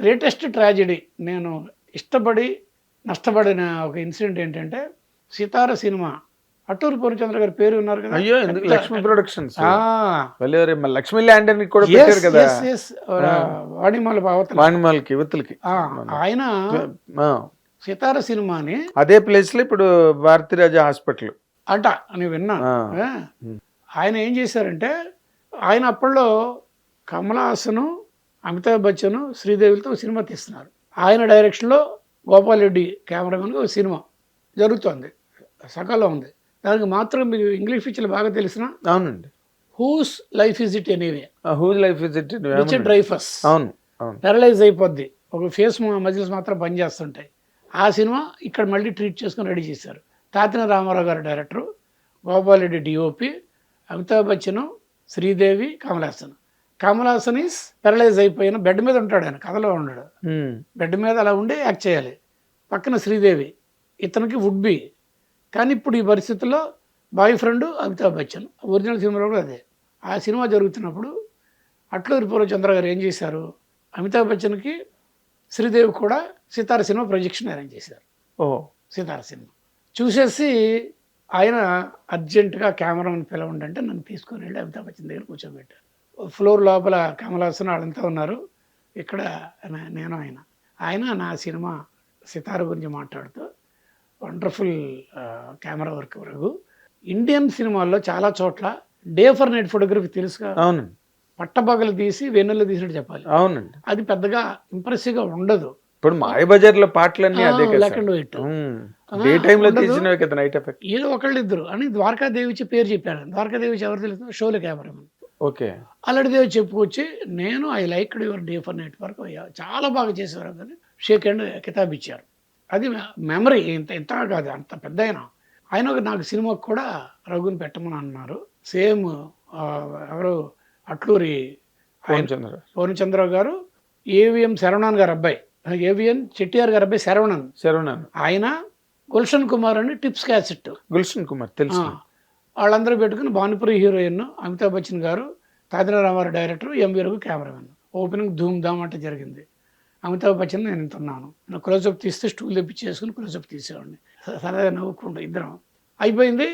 Greatest tragedy నేను ఇష్టపడి నష్టపడిన ఒక ఇన్సిడెంట్ ఏంటంటే సితార సినిమా. అట్టూరు పూర్ణచంద్ర గారి పేరు ఉన్నారు కదా. అయ్యో ఎందుకు? లక్ష్మీ ప్రొడక్షన్స్. లక్ష్మీ ల్యాండ్ అని కూడా yes, పెట్టారు కదా. వాణిమాల వాణిమాలకి యువతలకి ఆ, ఆయన. సితార సినిమాని అదే ప్లేస్లో ఇప్పుడు భారతీరాజా హాస్పిటల్. అట అని. ఆ. ఆయన ఏం చేశారంటే ఆయన అప్పట్లో కమల్ హాసన్ అమితాబ్ బచ్చన్ శ్రీదేవిలతో ఒక సినిమా తీస్తున్నారు. ఆయన డైరెక్షన్లో గోపాల్ రెడ్డి కెమెరామెన్గా ఒక సినిమా జరుగుతోంది. సకాలం ఉంది. దానికి మాత్రం మీకు ఇంగ్లీష్ పిక్చర్లు బాగా తెలిసిన అవునండి. Whose life is it anyway whose life is it Richard Dreyfuss అవును పారలైజ్ అయిపోద్ది. ఒక ఫేస్ మజిల్స్ మాత్రం పనిచేస్తుంటాయి ఆ సినిమా ఇక్కడ మళ్ళీ ట్రీట్ చేసుకొని రెడీ చేశారు. తాతిన రామారావు గారు director Gopal Reddy DOP Amitabh Bachchan Sridevi Kamal Haasan Kamal Haasan is paralyse అయిపోయిన బెడ్ మీద ఉంటాడు ఆయన కథలో ఉన్నాడు. బెడ్ మీద అలా ఉండి యాక్ట్ చేయాలి. పక్కన శ్రీదేవి ఇతనికి వుడ్ బి కానీ ఇప్పుడు ఈ పరిస్థితుల్లో boyfriend Amitabh Bachchan original సినిమాలో కూడా అదే. ఆ సినిమా జరుగుతున్నప్పుడు అట్లూరి పూర్వచంద్ర గారు ఏం చేశారు? అమితాబ్ బచ్చన్కి శ్రీదేవి కూడా సితార సినిమా ప్రొజెక్షన్ అరేంజ్ చేశారు. ఓ సితార సినిమా. చూసేసి ఆయన అర్జెంటుగా కెమెరాని పిలవండి అంటే నన్ను తీసుకొని వెళ్ళి అమితాబ్ బచ్చన్ దగ్గర కూర్చోబెట్టారు. ఫ్లోర్ లోపల కమల్ హాసన్ వాళ్ళంతా ఉన్నారు. ఇక్కడ నేను ఆయన. ఆయన నా సినిమా సితార గురించి మాట్లాడుతూ wonderful camera work Raghu. Indian సినిమాల్లో చాలా చోట్ల డే ఫర్ నైట్ ఫోటోగ్రఫీ తెలుసుగా అవునండి పట్టబగలు తీసి వెన్నెల్లో తీసినట్టు చెప్పాలి. అవునండి. అది పెద్దగా ఇంప్రెసివ్గా ఉండదు. ఇప్పుడు మాయబజార్లో పాటలన్నీ అదే కదా బ్లాక్ అండ్ వైట్ డే టైమ్లో ఉండదు. తీసినవి కదా నైట్ ఎఫెక్ట్. ఏదో ఒకళ్ళు ఇద్దరు అని ద్వారకాదేవి ఇచ్చి పేరు చెప్పారు. ద్వారకాదేవి ఇచ్చి ఎవరు తెలుసు? షోలో కెమెరామెన్. ఓకే. అల్లడిదేవి చెప్పుకొచ్చి నేను I like your day for night work చాలా బాగా చేసేవారు అని షేక్ హ్యాండ్ కితాబ్ ఇచ్చారు అది మెమరీ ఇంత ఇంత కాదు అంత పెద్ద ఆయన ఆయన ఒక నాకు సినిమాకు కూడా రఘుని పెట్టమని అన్నారు. సేమ్ ఎవరు? అట్లూరి పూర్ణచంద్ర గారు. ఏవిఎం శరవణన్ గారు అబ్బాయి. ఏవిఎన్ చెట్టిఆర్ గారు అబ్బాయి శరవణన్. శరవణన్. ఆయన గుల్షన్ కుమార్ అని టిప్స్ క్యాసెట్. గుల్షన్ కుమార్ తెలుసు వాళ్ళందరూ పెట్టుకుని భానుపురి హీరోయిన్ అమితాబ్ బచ్చన్ గారు Tatineni Ramarao director MV Raghu cameraman. Opening ధూమ్ ధామ్ అంటే జరిగింది. అమితాబ్ బచ్చన్ నేను ఇంతున్నాను నేను క్లోజప్ తీస్తే స్టూల్ తెప్పించి చేసుకుని క్లోజప్ తీసేవాడిని. సరదాగా నవ్వుకుంటూ ఇద్దరం. అయిపోయింది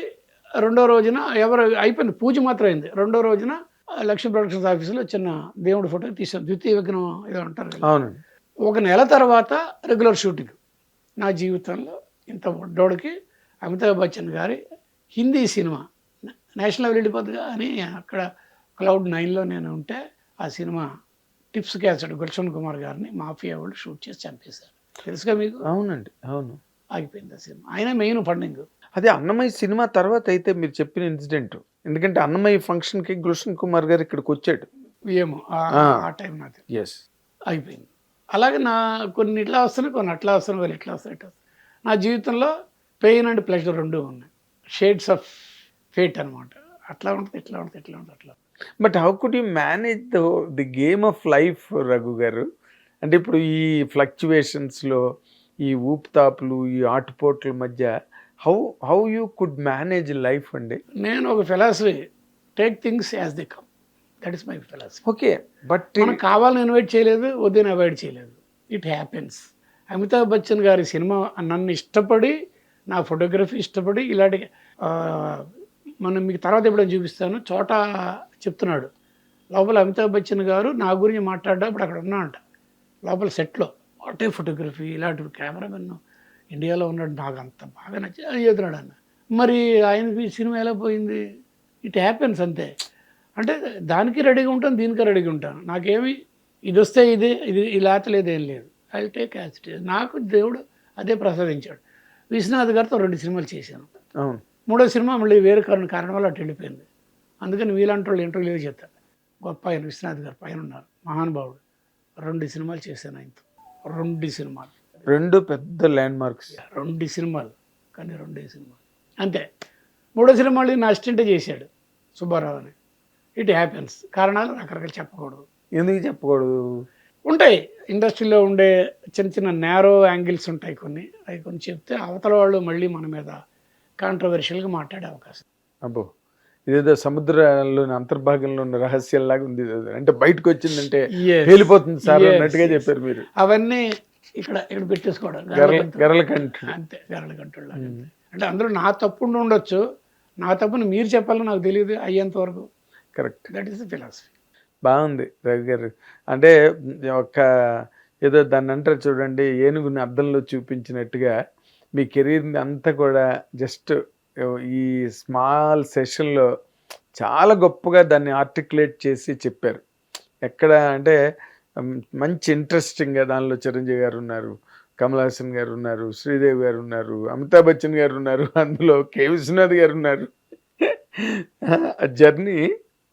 రెండో రోజున ఎవరు అయిపోయింది? పూజ మాత్రం అయింది. రెండో రోజున లక్ష్మీ ప్రొడక్షన్స్ ఆఫీసులో చిన్న దేవుడి ఫోటో తీసాం. ద్వితీయ విఘ్నం ఏదో అంటారు కదా. అవునండి. ఒక నెల తర్వాత రెగ్యులర్ షూటింగ్. నా జీవితంలో ఇంత బుడ్డోడికి అమితాబ్ బచ్చన్ గారి హిందీ సినిమా నేషనల్ లెవెల్ వెళ్ళిపోతుందిగా అని అక్కడ క్లౌడ్ నైన్లో నేను ఉంటే ఆ cinema Tips cassette Gulshan Kumar గారిని మాఫియా వాళ్ళు షూట్ చేసి చంపేశారు. తెలుసుగా మీకు? అవునండి అవును. ఆగిపోయింది ఆ సినిమా. ఆయన మెయిన్ ఫండింగ్. అదే అన్నమయ్య సినిమా తర్వాత అయితే మీరు చెప్పిన ఇన్సిడెంట్. ఎందుకంటే అన్నమయ్య ఫంక్షన్కి గుల్షన్ కుమార్ గారు ఇక్కడికి వచ్చాడు. ఏమో ఆ- టైం నాది. ఎస్ అయిపోయింది అలాగే నా కొన్ని ఇట్లా వస్తున్నాయి కొన్ని అట్లా వస్తున్నాయి ఇట్లా వస్తాయి ఇట్లా వస్తాయి. నా జీవితంలో పెయిన్ అండ్ ప్లెజర్ రెండు ఉన్నాయి. షేడ్స్ ఆఫ్ ఫేట్ అనమాట అట్లా ఉంటుంది ఇట్లా ఉంటుంది ఇట్లా ఉంటుంది అట్లా but how could you manage the the game of life Raghu గారు? అంటే ఇప్పుడు ఈ ఫ్లక్చువేషన్స్లో ఈ ఊపుతాపులు ఈ ఆటుపోట్ల మధ్య how how you could manage life అండి? నేను ఒక philosophy take things as they come that is my philosophy okay but మనం కావాలని ఇన్వైట్ చేయలేదు వద్దని అవాయిడ్ చేయలేదు. ఇట్ హ్యాపెన్స్ అమితాబ్ బచ్చన్ గారి సినిమా నన్ను ఇష్టపడి నా ఫోటోగ్రఫీ ఇష్టపడి ఇలాంటి మనం మీకు తర్వాత ఎప్పుడైనా చూపిస్తాను. చోట చెప్తున్నాడు. లోపల అమితాబ్ బచ్చన్ గారు నా గురించి మాట్లాడేటప్పుడు అక్కడ ఉన్నాడంట లోపల సెట్లో వాటే ఫోటోగ్రఫీ ఇలాంటి కెమెరామెన్ ఇండియాలో ఉన్నాడు నాకు అంత బాగా నచ్చి అది చెబుతున్నాడు అన్న. మరి ఆయనకి సినిమా ఎలా పోయింది? ఇట్ హ్యాపెన్స్ అంతే. అంటే దానికి రెడీగా ఉంటాను దీనికి రెడీగా ఉంటాను. నాకేమి ఇది వస్తే ఇది ఇది ఇలా లేదు ఏం లేదు. ఐ టేక్ యాజ్ నాకు దేవుడు అదే ప్రసాదించాడు. విశ్వనాథ్ గారితో రెండు సినిమాలు చేశాను. అవును. మూడో సినిమా మళ్ళీ వేరే కారణం కారణం వల్ల అటు వెళ్ళిపోయింది. అందుకని వీలాంటి వాళ్ళు ఇంటర్వ్యూలో చెప్తారు గొప్ప ఆయన విశ్వనాథ్ గారు పైన ఉన్నారు. మహానుభావుడు. రెండు సినిమాలు చేశాను ఆయనతో. రెండు సినిమాలు. రెండు పెద్ద ల్యాండ్ మార్క్స్ రెండు సినిమాలు. కానీ రెండే సినిమాలు. అంతే. మూడో సినిమా మళ్ళీ నా అసిస్టెంటే చేశాడు సుబ్బారావు అని. It happens. కారణాలు రకరకాలు చెప్పకూడదు. ఎందుకు చెప్పకూడదు? ఉంటాయి. ఇండస్ట్రీలో ఉండే చిన్న చిన్న నేరో యాంగిల్స్ ఉంటాయి కొన్ని. అవి కొన్ని చెప్తే అవతల వాళ్ళు మళ్ళీ మన మీద కాంట్రవర్షియల్గా మాట్లాడే అవకాశం. అబ్బో ఇదేదో సముద్రంలోని అంతర్భాగంలో ఉన్న రహస్యంలాగా ఉంది. అంటే బయటకు వచ్చిందంటే. పేలిపోతుంది సార్ అన్నట్టుగా. చెప్పారు మీరు. అవన్నీ ఇక్కడ ఇక్కడ పెట్టేసుకోవడం. అంతే గరల కంట్రోల్ అంటే అందులో నా తప్పు ఉండి ఉండొచ్చు. నా తప్పుని మీరు చెప్పాలని నాకు తెలియదు అయ్యేంత వరకు. Correct that is the philosophy బాగుంది రవి గారు. అంటే ఒక ఏదో దాన్ని అంటారు చూడండి ఏనుగుని అద్దంలో చూపించినట్టుగా మీ కెరీర్ని అంతా కూడా జస్ట్ ఈ స్మాల్ సెషన్లో చాలా గొప్పగా దాన్ని ఆర్టికులేట్ చేసి చెప్పారు. ఎక్కడ అంటే మంచి ఇంట్రెస్టింగ్గా దానిలో చిరంజీవి గారు ఉన్నారు కమల్ హాసన్ గారు ఉన్నారు శ్రీదేవి గారు ఉన్నారు అమితాబ్ బచ్చన్ గారు ఉన్నారు అందులో కే. విశ్వనాథ్ గారు ఉన్నారు. Journey